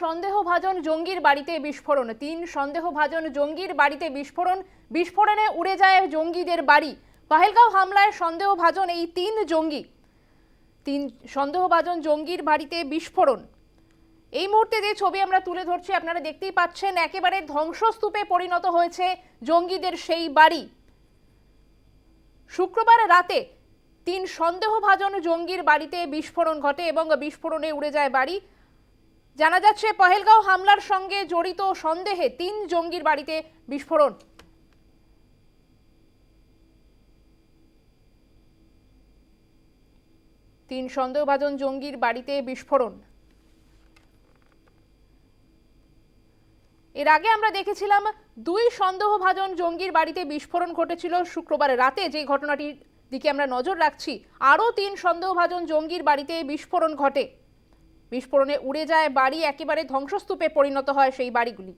সন্দেহভাজন জঙ্গির বাড়িতে বিস্ফোরণ। তিন সন্দেহভাজন জঙ্গির বাড়িতে বিস্ফোরণ। বিস্ফোরণে উড়ে যায় জঙ্গিদের বাড়ি। পাহেলগাঁও হামলায় সন্দেহভাজন এই তিন জঙ্গি। তিন সন্দেহভাজন জঙ্গির বাড়িতে বিস্ফোরণ। এই মুহূর্তে যে ছবি আমরা তুলে ধরছি, আপনারা দেখতেই পাচ্ছেন, একেবারে ধ্বংসস্তূপে পরিণত হয়েছে জঙ্গিদের সেই বাড়ি। শুক্রবার রাতে তিন সন্দেহভাজন জঙ্গির বাড়িতে বিস্ফোরণ ঘটে এবং বিস্ফোরণে উড়ে যায় বাড়ি। জানা যাচ্ছে, পহেলগাঁও হামলার সঙ্গে জড়িত সন্দেহে তিন জঙ্গির বাড়িতে বিস্ফোরণ। তিন সন্দেহভাজন জঙ্গির বাড়িতে বিস্ফোরণ। এর আগে আমরা দেখেছিলাম, দুই সন্দেহভাজন জঙ্গির বাড়িতে বিস্ফোরণ ঘটেছিল শুক্রবার রাতে। যে ঘটনাটির দিকে আমরা নজর রাখছি, আরও তিন সন্দেহভাজন জঙ্গির বাড়িতে বিস্ফোরণ ঘটে। বিস্ফোরণে উড়ে যায় বাড়ি, একেবারে ধ্বংসস্তূপে পরিণত হয় সেই বাড়িগুলি।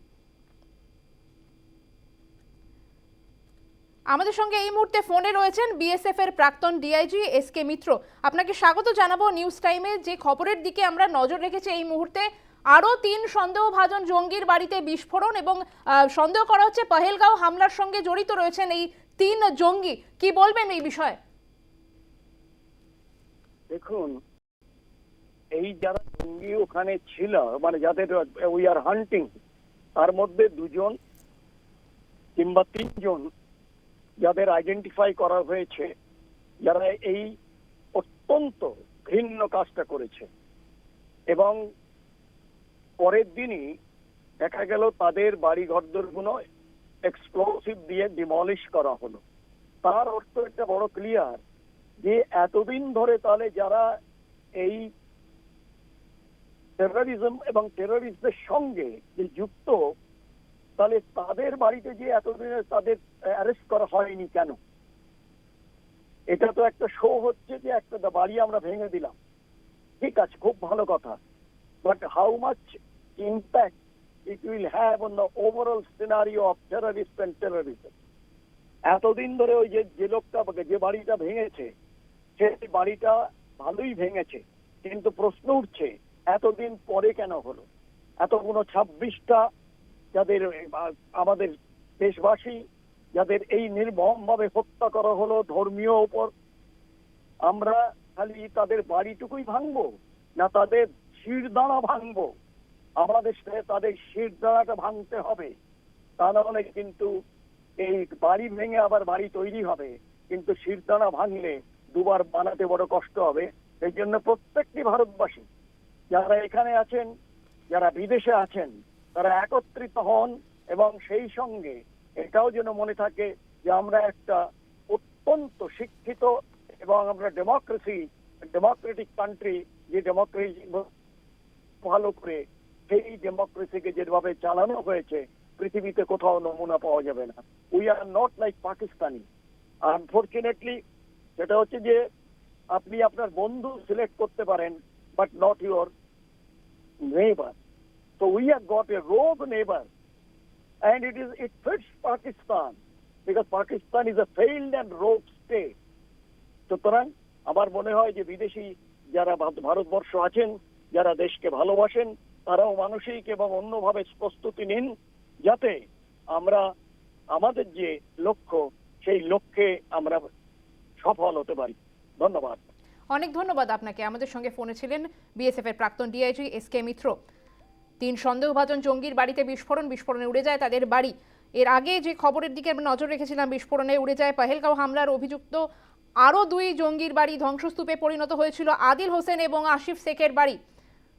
আমাদের সঙ্গে এই মুহূর্তে ফোনে রয়েছেন বিএসএফ এর প্রাক্তন ডিআইজি এস কে মিত্র। আপনাকে স্বাগত জানাব নিউজ টাইমে। যে খবরের দিকে আমরা নজর রেখেছি এই মুহূর্তে, আরও তিন সন্দেহভাজন জঙ্গির বাড়িতে বিস্ফোরণ এবং সন্দেহ করা হচ্ছে পহেলগাঁও হামলার সঙ্গে জড়িত রয়েছেন এই তিন জঙ্গি। কি বলবেন এই বিষয়ে? দেখুন, এই যারা জঙ্গি ওখানে ছিল মানে যাদের উই আর হান্টিং তার মধ্যে দুজন কিংবা তিনজন যাদের আইডেন্টিফাই করা হয়েছে, যারা এই অত্যন্ত ঘৃণ্য কাজটা করেছে। এবং পরের দিনই দেখা গেল তাদের বাড়ি ঘরদোর ঘরদোরগুলো এক্সপ্লোসিভ দিয়ে ডিমলিশ করা হলো। তার অর্থ একটা বড় ক্লিয়ার যে এতদিন ধরে তাহলে যারা এই টেরোরিজম এবং টেরোরিস্টদের সঙ্গে যে যুক্ত, তাহলে তাদের বাড়িতে যে এতদিনে তাদের অ্যারেস্ট করা হয়নি কেন? এটা তো একটা শো হচ্ছে যে একটা বাড়ি আমরা ভেঙে দিলাম। ঠিক আছে, খুব ভালো কথা। But how much impact it will have on the overall scenario of terrorist and terrorism এতদিন ধরে ওই যে যে লোকটা, যে বাড়িটা ভেঙেছে সেই বাড়িটা ভালোই ভেঙেছে, কিন্তু প্রশ্ন উঠছে এতদিন পরে কেন হলো? এত এতগুলো ছাব্বিশটা যাদের আমাদের দেশবাসী যাদের এই নির্মম ভাবে হত্যা করা হলো ধর্মীয় উপর, আমরা খালি তাদের বাড়িটুকুই ভাঙবো? না তাদের শিরদাঁড়া ভাঙবো? আমাদের সাথে তাদের শিরদাঁড়াটা ভাঙতে হবে। তা নাহলে কিন্তু এই বাড়ি ভেঙে আবার বাড়ি তৈরি হবে। কিন্তু শিরদাঁড়া ভাঙলে দুবার বানাতে বড় কষ্ট হবে। এই জন্য প্রত্যেকটি ভারতবাসী যারা এখানে আছেন, যারা বিদেশে আছেন, তারা একত্রিত হন এবং সেই সঙ্গে এটাও যেন মনে থাকে যে আমরা একটা অত্যন্ত শিক্ষিত এবং আমরা ডেমোক্রেসি ডেমোক্রেটিক কান্ট্রি যে ডেমোক্রেসি ভালো করে সেই ডেমোক্রেসিকে যেভাবে চালানো হয়েছে, পৃথিবীতে কোথাও নমুনা পাওয়া যাবে না। We are not like Pakistani unfortunately সেটা হচ্ছে যে আপনি আপনার বন্ধু সিলেক্ট করতে পারেন but not your neighbour So we have got a rogue neighbor, and it is it fits Pakistan because Pakistan is a failed and rogue state. সুতরাং আমার মনে হয় যে বিদেশি যারা ভারত- ভারতবর্ষ আছেন যারা দেশকে ভালোবাসেন তারাও মানসিক এবং অন্যভাবে প্রস্তুতি নিন যাতে আমরা আমাদের যে লক্ষ্য সেই লক্ষ্যে আমরা সফল হতে পারি। ধন্যবাদ। অনেক ধন্যবাদ আপনাকে। আমাদের সঙ্গে ফোনে ছিলেন বিএসএফ এর প্রাক্তন ডিআইজি এস কে মিত্র। তিন সন্দেহভাজন জঙ্গির বাড়িতে বিস্ফোরণ, বিস্ফোরণে উড়ে যায় তাদের বাড়ি। এর আগে যে খবরের দিকে আমরা নজর রেখেছিলাম, বিস্ফোরণে উড়ে যায় পাহেলগাঁও হামলার অভিযুক্ত আরও দুই জঙ্গির বাড়ি ধ্বংসস্তূপে পরিণত হয়েছিল আদিল হোসেন এবং আসিফ শেখের বাড়ি।